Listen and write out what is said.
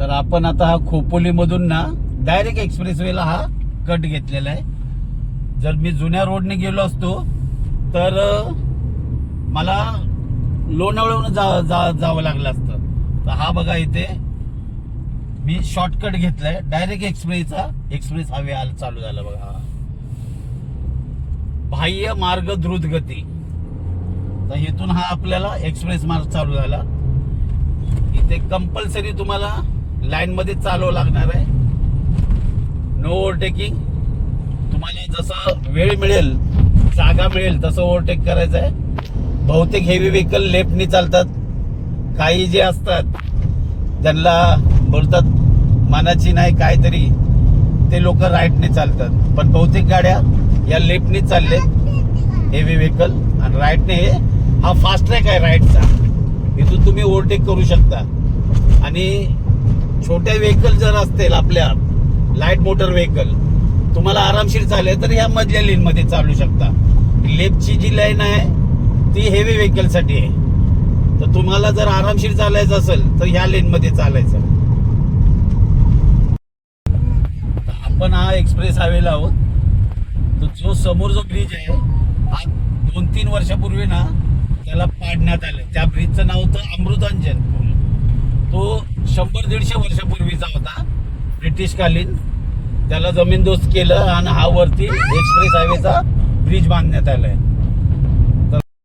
तर आपण आता हा खोपोलीमधून ना डायरेक्ट एक्सप्रेसवेला हा कट घेतलेला आहे. जर मी जुन्या रोडने गेलो असतो तर मला लोणावळून जा, जा, जावं लागलं असतं. तर हा बघा इथे मी शॉर्टकट घेतलाय. डायरेक्ट एक्सप्रेसचा एक्सप्रेस हवे चालू झाला बघा बाह्य मार्ग द्रुत गती. तर इथून हा आपल्याला एक्सप्रेस मार्ग चालू झाला. इथे कंपल्सरी तुम्हाला लाईन मध्ये चालवावं लागणार आहे. नो ओव्हरटेकिंग तुम्हाला जसं वेळ मिळेल जागा मिळेल तसं ओव्हरटेक करायचं आहे. बहुतेक हेवी व्हेकल लेफ्टनी चालतात. काही जे असतात त्यांना बोलतात मनाची नाही काहीतरी. ते लोक राईटने चालतात. पण बहुतेक गाड्या या लेफ्टने चालले हेवी व्हेकल आणि राईटने हे हा फास्ट ट्रॅक आहे राईटचा इथून तुम्ही ओव्हरटेक करू शकता. आणि छोटे व्हेकल जर असतील आपल्या लाइट मोटर व्हेकल तुम्हाला आरामशीर चालेल तर ह्या मधल्या लेन मध्ये चालू शकता. लेफ्टची जी लाईन आहे ती हेवी व्हेकलसाठी आहे. तर तुम्हाला जर आरामशीर चालायचं असेल तर ह्या लेन मध्ये चालायचं. तर आपण हा एक्सप्रेस हायवेला आहोत. तर जो समोर जो ब्रिज आहे हा दोन तीन वर्षापूर्वी ना त्याला पाडण्यात आलं. त्या ब्रिजचं नाव होतं अमृतांजन पूल. तो शंभर दीडशे वर्षापूर्वीचा होता. ब्रिटिशकालीन. त्याला जमीनदोस्त केलं आणि हा वरती एक्सप्रेस हायवेचा ब्रिज बांधण्यात आलाय.